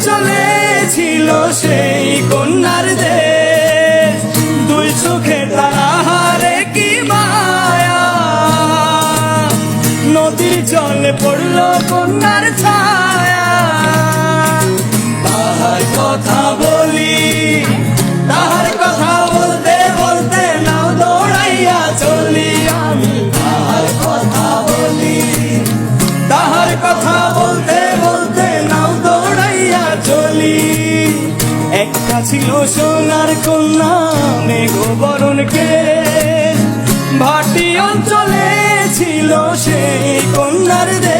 ভাটি অঞ্চলে ছিল সেই কন্যার দেশ। দুই চোখে তারা কি মায়া? নদীর জলে পড়ল কন্যার ছায়া। তাহার কথা বলি, তাহার কথা বলতে বলতে নাও দৌড়াইয়া চলি আমি। তাহার কথা বলি, তাহার কথা ছিল সোনার কন্যা মেঘ বরণকে ভাটি অঞ্চলে ছিল সেই কন্যার দেশ।